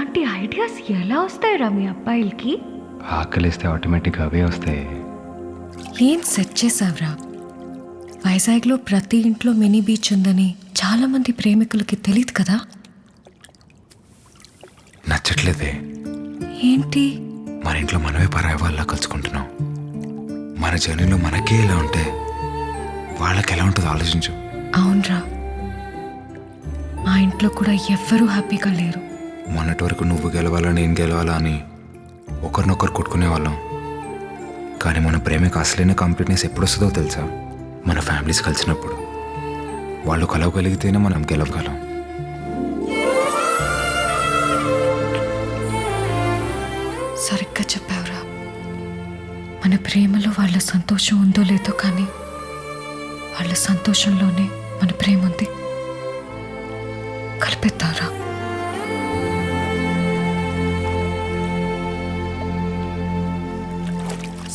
ఇలాంటి ఐడియాస్ ఎలా వస్తాయిరా మీ అబ్బాయిలకి? ఆకలిస్తే ఆటోమేటిక్గా అవే వస్తాయి. ఏం సెట్ చేసావురా? వైజాగ్లో ప్రతి ఇంట్లో మినీ బీచ్ ఉందని చాలా మంది ప్రేమికులకి తెలియదు కదా? నచ్చట్లేదే. ఏంటి? మన ఇంట్లో మనమే పరాయి వాళ్ళ కలుసుకుంటున్నాం. మన జర్నీలో మనకే ఇలా ఉంటే వాళ్ళకి ఎలా ఉంటుందో ఆలోచించు. అవునరా. మా ఇంట్లో కూడా ఎవ్వరూ హ్యాపీగా లేరు. మొన్నటి వరకు నువ్వు గెలవాలా నేను గెలవాలా అని ఒకరినొకరు కొట్టుకునే వాళ్ళం కానీ మన ప్రేమకి అసలైన కంప్లీట్నెస్ ఎప్పుడు వస్తుందో తెలుసా? మన ఫ్యామిలీస్ కలిసినప్పుడు. వాళ్ళు కలవగలిగితేనే మనం గెలవగలం. సరిగ్గా చెప్పావురా. మన ప్రేమలో వాళ్ళ సంతోషం ఉందో లేదో కానీ వాళ్ళ సంతోషంలోనే మన ప్రేమ ఉంది.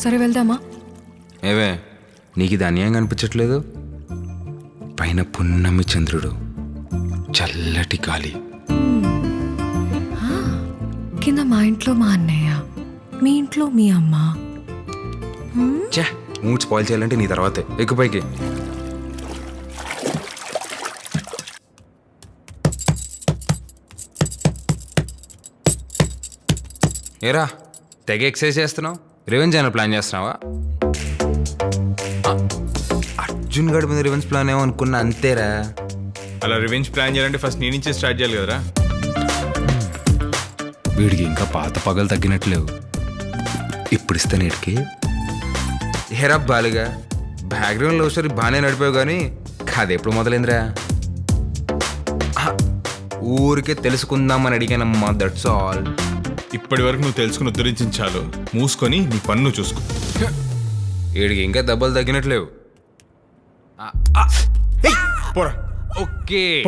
సరే వెళ్దామా? ఏవే నీకు ఇది అన్యాయంగా అనిపించట్లేదు పైన పున్నమి చంద్రుడు చల్లటి గాలి. కింద మా ఇంట్లో మా అన్నయ్య మీ ఇంట్లో మీ అమ్మ. చే మూడ్ స్పాయిల్ చేయాలంటే నీ తర్వాతే. ఎక్కువ పైకి. ఏరా తెగ ఎక్సైజ్ చేస్తున్నావు? రివెంజ్ అయినా ప్లాన్ చేస్తున్నావా? అర్జున్ గడి మీద రివెంజ్ ప్లాన్ ఏమో అనుకున్నా అంతేరా. అలా రివెంజ్ ప్లాన్ చేయాలంటే ఫస్ట్ నీ నుంచే స్టార్ట్ చేయాలి కదరా. వీడికి ఇంకా పాత పగలు తగ్గినట్లేవు. ఇప్పుడు ఇస్తే నేటికి. హెరా బాలుగా బ్యాక్గ్రౌండ్ లవ్ స్టోరీ బాగానే నడిపావు కానీ అది ఎప్పుడు మొదలైందిరా? ఊరికే తెలుసుకుందామని అడిగానమ్మా దట్స్ ఆల్ ఇప్పటి వరకు నువ్వు తెలుసుకుని ఉద్ధరించిన చాలు. మూసుకొని నీ పన్ను చూసుకో. వీడికి ఇంకా దెబ్బలు తగ్గినట్లేవు. పోరా. ఓకే.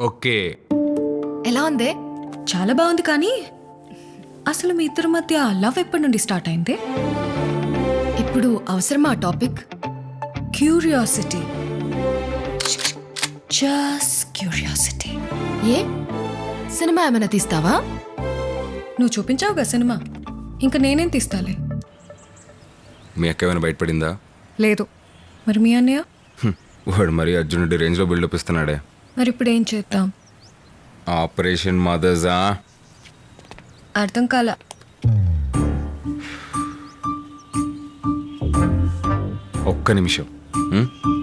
ఓకే. ఎలా ఉందే? చాలా బాగుంది కానీ అసలు మీ ఇద్దరి మధ్య లవ్ ఎప్పటి నుండి స్టార్ట్ అయింది? ఇప్పుడు అవసరమా టాపిక్? క్యూరియాసిటీ జస్ట్ క్యూరియాసిటీ ఏ? సినిమా ఏమైనా తీస్తావా? నువ్వు చూపించావుగా సినిమా. ఇంకా నేనేం తీస్తాలే. మీ అక్క ఏమైనా బయటపడిందా? లేదు. మరి మీ అన్నయ్య? హ్మ్, వాడు మరి అర్జునుడి రేంజ్లో బిల్డప్ ఇస్తున్నాడే. మరి ఇప్పుడు ఏం చేద్దాం? ఆపరేషన్ మదర్సా? అర్థం కాల. ఒక్క నిమిషం. హ్మ్?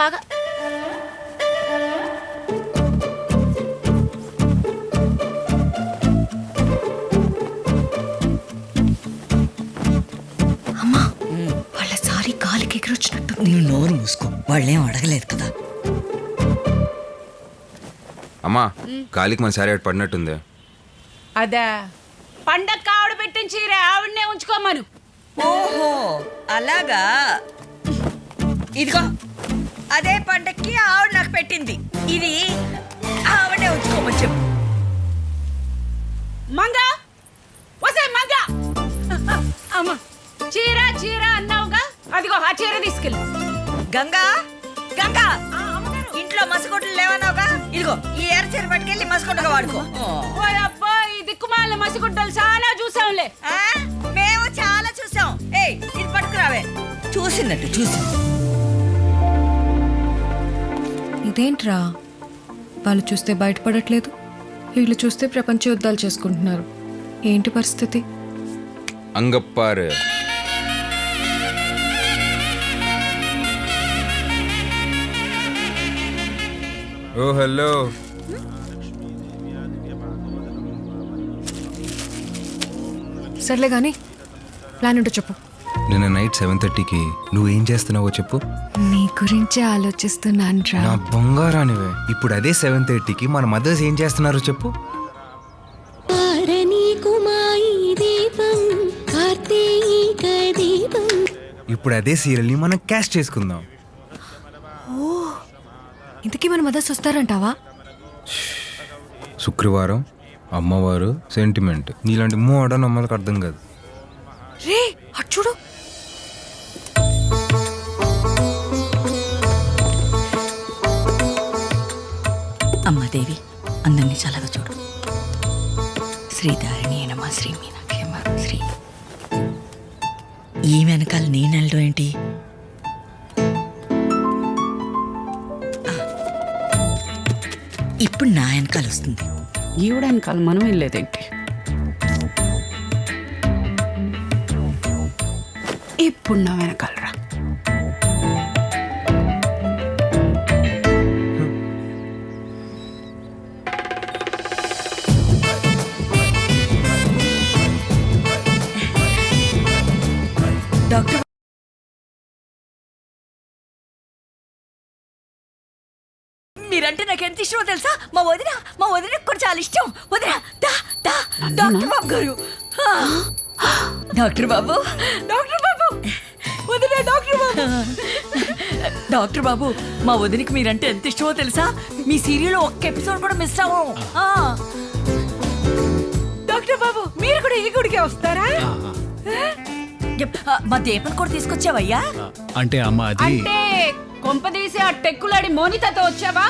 బాగా. అమ్మా వాళ్ళ సారీ గాలికి ఎగిరొచ్చినట్టుంది నువ్వు నోరు మూసుకో. వాళ్ళేం అడగలేదు కదా. అమ్మా గాలికి మన శారీ అటు పడినట్టుంది. అదా. పండగ ఆవిడ పెట్టిన చీర ఆవిడనే ఉంచుకోమను. ఓహో అలాగా? ఇదిగో. అదే పంటకి ఆవిడ నాకు పెట్టింది. ఇది ఆవిడే ఉంచుకోమని చెప్పు. మంగ! వసే మంగ! అమ్మ చీర చీర అన్నావుగా? అదిగో ఆ చీర తీసుకెళ్ళు. గంగా గంగా. ఇంట్లో మసకొట్లు లేవన్నావుగా? ఇదిగో ఈ ఎర్ర చీర పట్టుకెళ్ళి మసకొట్టుగా వాడుకో. అబ్బా ఈ దిక్కుమాల మసిగుడ్డలు చాలా చూసాంలే. ఆ, మేము చాలా చూసాం. ఏయ్ ఇది పట్టుకురావే. చూసినట్టు చూసి ఇదేంట్రా వాళ్ళు చూస్తే బయటపడట్లేదు. వీళ్ళు చూస్తే ప్రపంచ యుద్ధాలు చేసుకుంటున్నారు. ఏంటి పరిస్థితి? అంగప్పారు. ఓ హలో. సర్లే కానీ ప్లాన్ ఏంటో చెప్పు. నిన్న నైట్ సెవెన్ థర్టీకి నువ్వేం చేస్తున్నావో చెప్పు. నీ గురించే ఆలోచిస్తున్నాను రా. నా బంగారానివే ఇప్పుడు అదే సెవెన్ థర్టీకి మన మదర్స్ ఏం చేస్తున్నారో చెప్పు. ఇప్పుడు అదే సీరియల్ని మనం క్యాష్ చేసుకుందాం. ఇంతకీ మన మదర్స్ వస్తారంటావా? శుక్రవారం అమ్మవారు సెంటిమెంట్ నీలాంటి మోడర్న్ అమ్మలకు అర్థం కాదు. రే అటు చూడు. అమ్మదేవి అందరినీ చల్లగా చూడు. శ్రీధారిణి నమ శ్రీ మీనాక్షి అమ్మ శ్రీ. ఈ వెనకాల నేను వెళ్ళడం ఏంటి? ఇప్పుడు నా వెనకాల వస్తుంది. ఈవిడానికాలు మనం వెళ్ళేదేంటి? ఇప్పుడు నా వెనకాల. మీరంటే నాకు ఎంత ఇష్టమో తెలుసా? మా వదిన మా వదిన కూడా చాలా ఇష్టం. వదిన దా దా. డాక్టర్ బాబు గారు. Doctor Babu doctor Babu. వదిన డాక్టర్ బాబు. డాక్టర్ బాబు మా వదినకి మీరంటే ఎంత ఇష్టమో తెలుసా? మీ సీరియల్ ఒక్క ఎపిసోడ్ కూడా మిస్ అవ్వం. ఆ. డాక్టర్ బాబు మీరు కూడా ఈ గుడికే వస్తారా? మా దీపన్ కూడా తీసుకొచ్చావయ్యా? అంటే అమ్మ అది అంటే కొంపదీసి ఆ టెక్కులాడి మోనితతో వచ్చావా?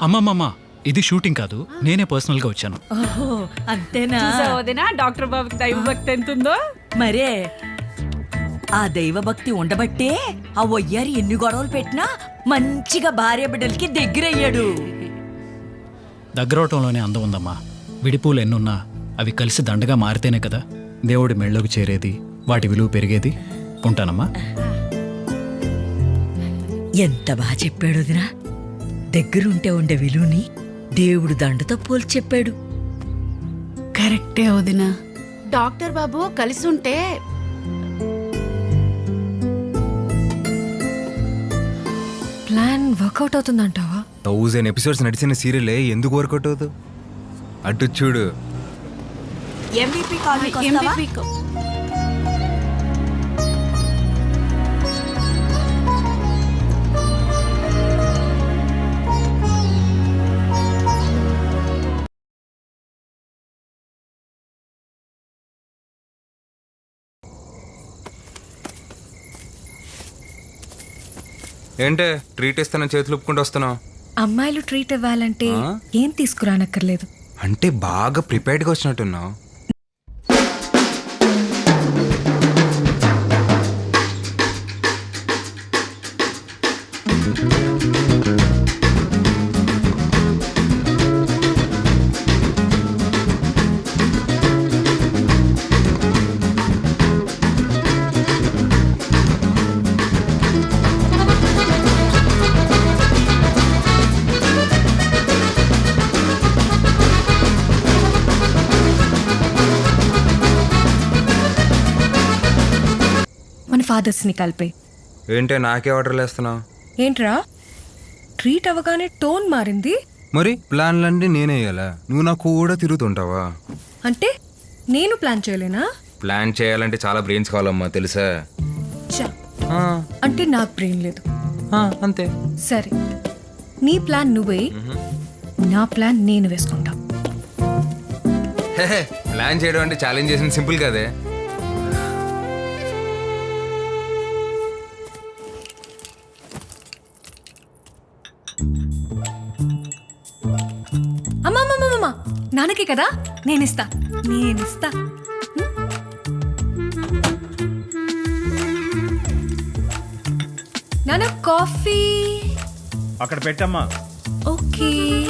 అమ్మమ్మమ్మ ఇది షూటింగ్ కాదు నేనే పర్సనల్గా వచ్చాను. ఓహో అంతేనా? వదిన? డాక్టర్ బాబుకి దైవ భక్తి ఎంత ఉందో మరే ఆ దైవ భక్తి ఉండబట్టే ఆ వయ్యారి ఎన్ని గొడవలు పెట్టినా మంచిగా భార్య బిడ్డలకి దగ్గరయ్యాడు. దగ్గరవటంలోనే అందం ఉందమ్మా. విడిపూలు ఎన్నున్నా అవి కలిసి దండగా మారితేనే కదా దేవుడి మెళ్ళకు చేరేది వాటి విలువ పెరిగేది. ఉంటానమ్మా. ఎంత బాగా చెప్పాడు వదినా. దగ్గరుంటే ఉండే విలువని దేవుడు దండతో పోల్చి చెప్పాడు. కరెక్టే వదిన. డాక్టర్ బాబు కలిసి ఉంటే ప్లాన్ వర్కౌట్ అవుతుందంటావా? థౌజండ్ ఎపిసోడ్స్ నడిచిన సీరియలే ఎందుకు వర్కౌట్ అవుతుంది అటు చూడు. ఎంబీపీ వస్తావా? ఏంటే ట్రీట్ ఇస్తానని చేతులు ఒప్పుకుంటూ వస్తున్నావు? అమ్మాయిలు ట్రీట్ ఇవ్వాలంటే? ఏం తీసుకురానక్కర్లేదు. అంటే బాగా ప్రిపేర్డ్గా వచ్చినట్టున్నావు. ఫాదర్స్ని కలిపే. ఏంటే నాకే ఆర్డర్లు వేస్తున్నావు? ఏంట్రా? ట్రీట్ అవ్వగానే టోన్ మారింది. మరి ప్లాన్లన్నీ నేనే వేయాలా? నువ్వు నాకు కూడా తిరుగుతుంటావా? అంటే నేను ప్లాన్ చేయలేనా? ప్లాన్ చేయాలంటే చాలా బ్రెయిన్స్ కావాలమ్మా తెలుసా? చా ఆ, అంటే నాకు బ్రెయిన్ లేదు. ఆ, అంతే. సరే. నీ ప్లాన్ నువ్వే. నా ప్లాన్ నేను వేసుకుంటా. హే, హే, ప్లాన్ చేయడం అంటే ఛాలెంజ్ చేసిన సింపుల్ కదే. నాన్నకి కదా? నేనిస్తా. నేనిస్తా? నాన్న కాఫీ. అక్కడ పెట్టమ్మా. ఓకే.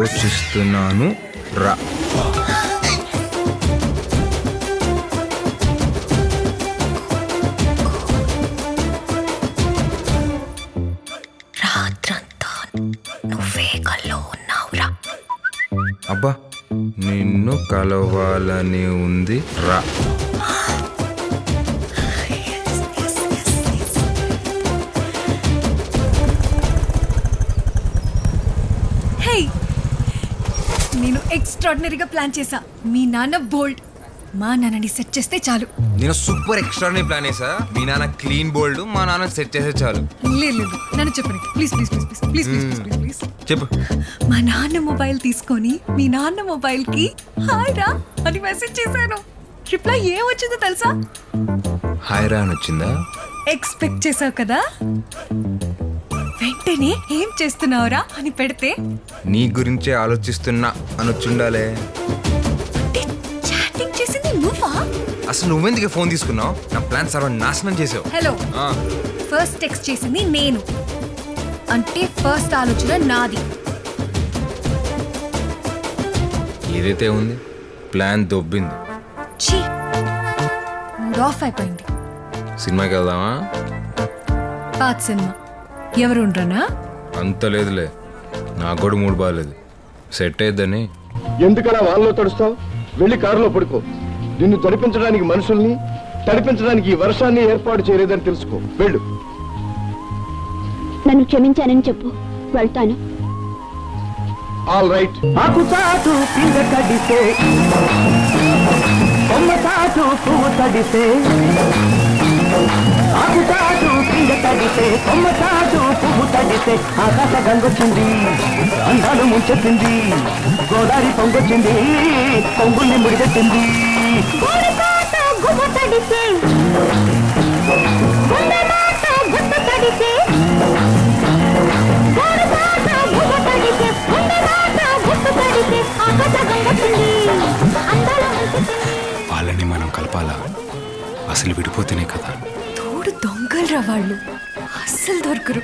ఆలోచిస్తున్నాను. రా. రాత్రంతా నువ్వే కల్లో ఉన్నావురా. అబ్బా నిన్ను కలవాలని ఉంది. రా. నేను ఎక్స్ట్రాడినరీగా ప్లాన్ చేశా. మీ నాన్న బోల్డ్. మా నాన్నని సెట్ చేస్తే చాలు. నేను సూపర్ ఎక్స్ట్రాడనరీ ప్లాన్ వేసా మీ నాన్న క్లీన్ బోల్డ్ మా నాన్న సెట్ చేసే చాలు. లేదు లేదు నన్ను చెప్పండి. Please please please please please please please please please. చెప్పు. మా నాన్న మొబైల్ తీసుకొని మీ నాన్న మొబైల్కి హాయ్ రా అని మెసేజ్ చేశాను. రిప్లై ఏం వచ్చిందో తెలుసా? హాయ్ రా అని వచ్చిందా? ఎక్స్పెక్ట్ చేసావు కదా? వెంటనే ఏం చేస్తున్నావురా అని పెడితే? నీ గురించే ఆలోచిస్తున్నా అని వచ్చుండాలే అంటే చాటింగ్ చేసింది నువ్వా? అసలు నువ్వెందుకు ఫోన్ తీసుకున్నావు? నా ప్లాన్ సర్వ నాశనం చేసావు. హలో. ఆ, ఫస్ట్ టెక్స్ట్ చేసింది నేను. అంటే ఫస్ట్ ఆలోచన నాది. ఏదైతే ఉంది ప్లాన్ దొబ్బింది. ఛీ. మూడ్ ఆఫ్ అయిపోయింది. సినిమాకి వెళ్దామా? పాత సినిమా. ఎవరు ఉండరనా అంత లేదులే. నాకు కూడా మూడు బాగాలేదు. సెట్ అయ్యిద్దని ఎందుకలా వాళ్ళలో తడుస్తావు? వెళ్ళి కారులో పడుకో. నిన్ను తడిపించడానికి మనుషుల్ని తడిపించడానికి ఈ వర్షాన్ని ఏర్పాటు చేయలేదని తెలుసుకో. వెళ్ళు. నన్ను క్షమించానని చెప్పు. వెళ్తాను. ఆల్ రైట్ ఆకు చాటు పిండ కడితే కొమ్మ చాటు పువ్వు తడితే ఆకు చాటు పిండ తడితే కొమ్మ చాటు పువ్వు తడితే ఆకాశ గంగొచ్చింది అందాలు ముంచెత్తింది గోదావరి పొంగొచ్చింది పొంగుల్ని ముడిపెట్టింది. వాళ్ళని మనం కలపాలా? అసలు విడిపోతేనే కదా. తోడు వాళ్ళు అస్సలు దొరకరు.